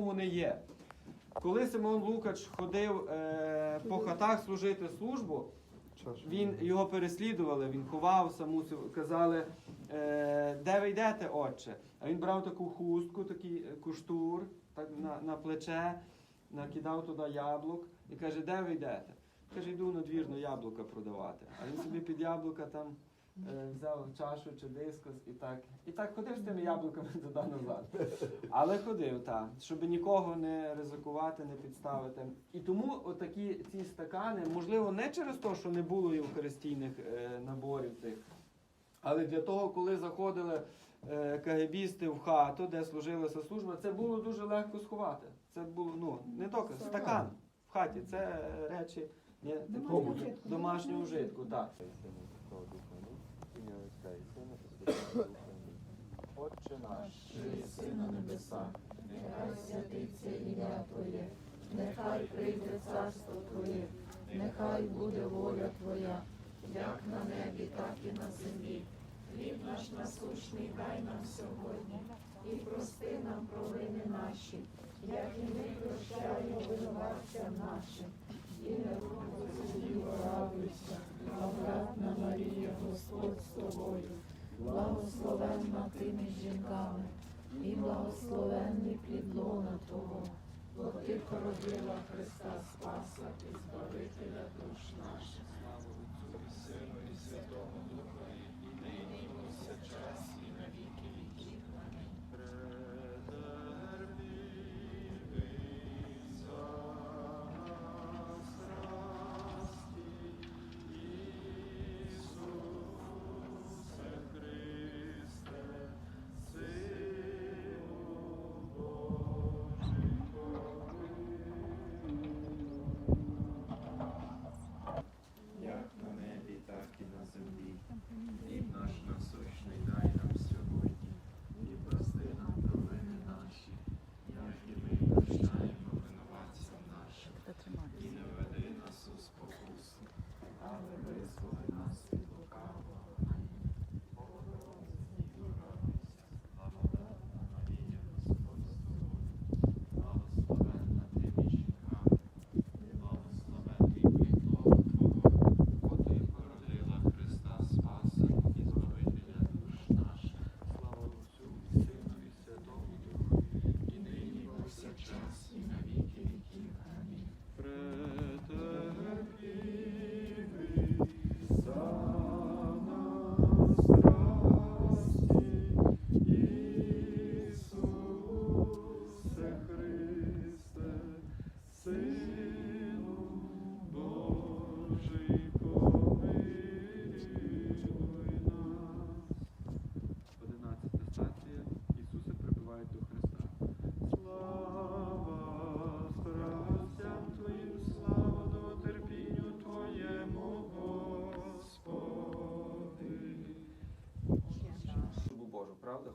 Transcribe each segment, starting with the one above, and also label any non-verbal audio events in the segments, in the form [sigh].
вони є. Коли Симон Лукач ходив е, по хатах служити службу, він його переслідували, він ховався, мусив, казали, е, де ви йдете, отче? А він брав таку хустку, такий е, куштур так, на, на плече, накидав туди яблук і каже, де ви йдете? Каже, йду надвірно яблука продавати. А він собі під яблука там взяв чашу чи дискус і так. І так ходив з тими яблуками [laughs] туди назад. Але ходив, так, щоб нікого не ризикувати, не підставити. І тому отакі ці стакани, можливо, не через те, що не було євхаристійних е, наборів цих, але для того, коли заходили е, кагебісти в хату, де служилася служба, це було дуже легко сховати. Це було ну, не тільки стакан в хаті, це речі ні, такого Домашнього вжитку. Домашнього вжитку. Так. Отче наш, Що єси на нехай святиться ім'я Твоє, нехай прийде царство Твоє, нехай буде воля Твоя, як на небі, так і на землі. Хліб наш насущний дай нам сьогодні, і прости нам провини наші, як і ми прощаємо винуватцям нашим. І не руку радуйся, благодатна Марія, Господь з тобою. Благословенна ти між жінками, і благословенний плід лона Твого, бо ти породила Христа Спаса і Збавителя душ наших. як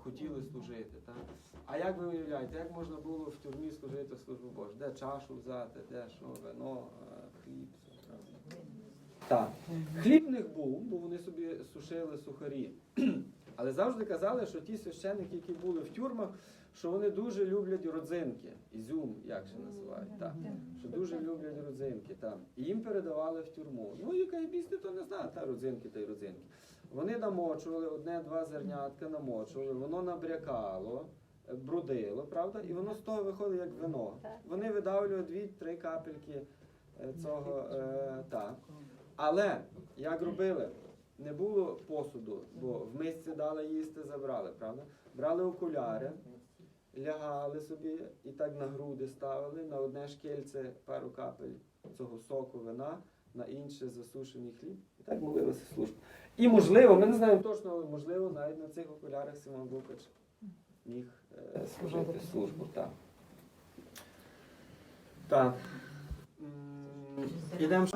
Хотіли служити. Так? А як ви уявляєте, як можна було в тюрмі служити службу Божу? Де чашу взяти, де що, вино, е, хліб. Так. Хліб в них був, бо вони собі сушили сухарі. [clears throat] Але завжди казали, що ті священники, які були в тюрмах, що вони дуже люблять родзинки, ізюм, як ще називають. Так. Що дуже люблять родзинки. Так. І їм передавали в тюрму. Ну і кайбісти то не знають, та родзинки та й родзинки. Вони намочували одне-два зернятка, намочували, воно набрякало, е, брудило, правда? І воно з того виходить як вино. Вони видавлювали дві-три капельки е, цього. Е, так. Але як робили? Не було посуду, бо в мисці дали їсти, забрали, правда? Брали окуляри, лягали собі і так на груди ставили, на одне шкільце пару капель цього соку вина, на інше засушений хліб. І так молилися службу. І можливо, ми не знаємо точно, але можливо, навіть на цих окулярах Симон Лукач міг е, служити службу. Так. Так. Ідемо.